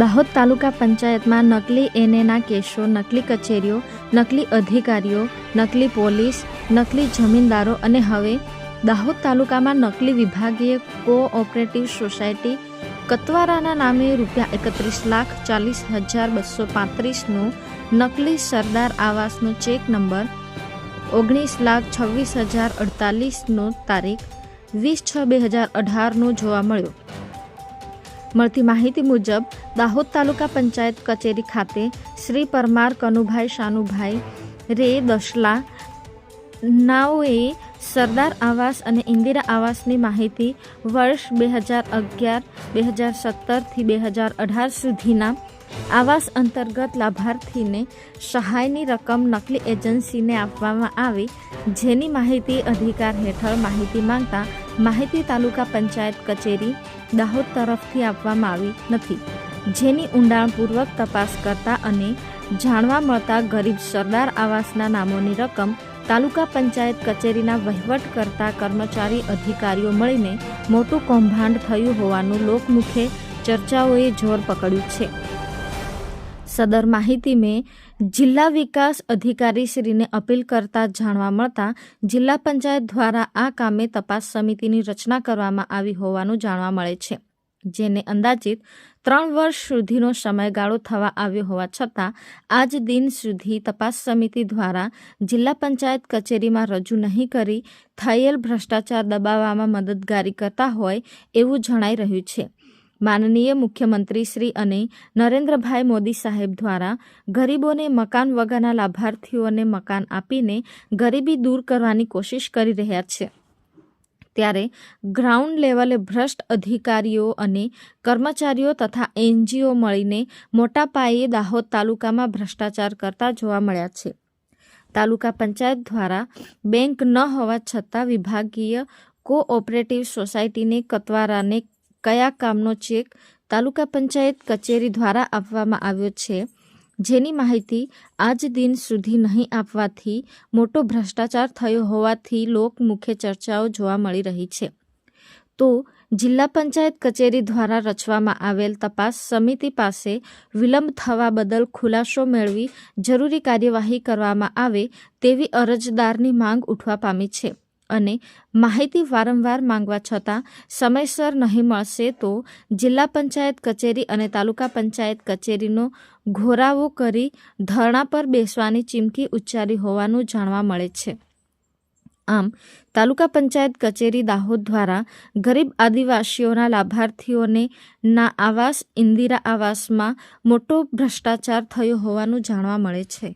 દાહોદ તાલુકા પંચાયતમાં નકલી એનએના કેસો, નકલી કચેરીઓ, નકલી અધિકારીઓ, નકલી પોલીસ, નકલી જમીનદારો અને હવે દાહોદ તાલુકામાં નકલી વિભાગીય કોઓપરેટિવ સોસાયટી કતવારાના નામે રૂપિયા એકત્રીસ લાખ ચાલીસ હજાર બસો પાંત્રીસનું નકલી સરદાર આવાસનો ચેક નંબર, ઓગણીસ લાખ છવ્વીસ હજાર અડતાલીસનો તારીખ, વીસ છ બે હજાર અઢારનો જોવા મળ્યો. મળતી માહિતી મુજબ દાહોદ તાલુકા પંચાયત કચેરી ખાતે શ્રી પરમાર કનુભાઈ શાનુભાઈ રે દશલા નાઓએ સરદાર આવાસ અને ઇન્દિરા આવાસની માહિતી વર્ષ બે હજાર અગિયાર, બે હજાર સત્તરથી બે હજાર અઢાર સુધીના આવાસ અંતર્ગત લાભાર્થીને સહાયની રકમ નકલી એજન્સીને આપવામાં આવી, જેની માહિતી અધિકાર હેઠળ માહિતી માંગતા માહિતી તાલુકા પંચાયત કચેરી દાહોદ તરફથી આપવામાં આવી નથી. જેની ઊંડાણપૂર્વક તપાસ કરતા અને જાણવા મળતા ગરીબ સરદાર આવાસના નામોની રકમ તાલુકા પંચાયત કચેરીના વહીવટ કરતા કર્મચારી અધિકારીઓ મળીને મોટું કૌભાંડ થયું હોવાનું લોકમુખે ચર્ચાઓએ જોર પકડ્યું છે. સદર માહિતી મેં જિલ્લા વિકાસ અધિકારીશ્રીને અપીલ કરતા જાણવા મળતા જિલ્લા પંચાયત દ્વારા આ કામે તપાસ સમિતિની રચના કરવામાં આવી હોવાનું જાણવા મળે છે. જેને અંદાજિત ત્રણ વર્ષ સુધીનો સમયગાળો થવા આવ્યો હોવા છતાં, આજ દિન સુધી તપાસ સમિતિ દ્વારા જિલ્લા પંચાયત કચેરીમાં રજૂ નહીં કરી થયેલ ભ્રષ્ટાચાર દબાવવામાં મદદગારી કરતા હોય એવું જણાઈ રહ્યું છે. માનનીય મુખ્યમંત્રી શ્રી અને નરેન્દ્રભાઈ મોદી સાહેબ દ્વારા ગરીબોને મકાન વગરના લાભાર્થીઓને મકાન આપીને ગરીબી દૂર કરવાની કોશિશ કરી રહ્યા છે. ત્યારે ગ્રાઉન્ડ લેવલે ભ્રષ્ટ અધિકારીઓ અને કર્મચારીઓ તથા એનજીઓ મળીને મોટા પાયે દાહોદ તાલુકામાં ભ્રષ્ટાચાર કરતા જોવા મળ્યા છે. તાલુકા પંચાયત દ્વારા બેંક ન હોવા છતાં વિભાગીય કોઓપરેટિવ સોસાયટીને કતવારાને કયા કામનો ચેક તાલુકા પંચાયત કચેરી દ્વારા આપવામાં આવ્યો છે જેની માહિતી આજ દિન સુધી નહીં આપવાથી મોટો ભ્રષ્ટાચાર થયો હોવાથી લોકમુખે ચર્ચાઓ જોવા મળી રહી છે. તો જિલ્લા પંચાયત કચેરી દ્વારા રચવામાં આવેલ તપાસ સમિતિ પાસે વિલંબ થવા બદલ ખુલાસો મેળવી જરૂરી કાર્યવાહી કરવામાં આવે તેવી અરજદારની માંગ ઉઠવા પામી છે. અને માહિતી વારંવાર માંગવા છતાં સમયસર નહીં મળશે તો જિલ્લા પંચાયત કચેરી અને તાલુકા પંચાયત કચેરીનો ઘોરાવો કરી ધરણા પર બેસવાની ચીમકી ઉચ્ચારી હોવાનું જાણવા મળે છે. આમ, તાલુકા પંચાયત કચેરી દાહોદ દ્વારા ગરીબ આદિવાસીઓના લાભાર્થીઓને ના આવાસ, ઇન્દિરા આવાસમાં મોટો ભ્રષ્ટાચાર થયો હોવાનું જાણવા મળે છે.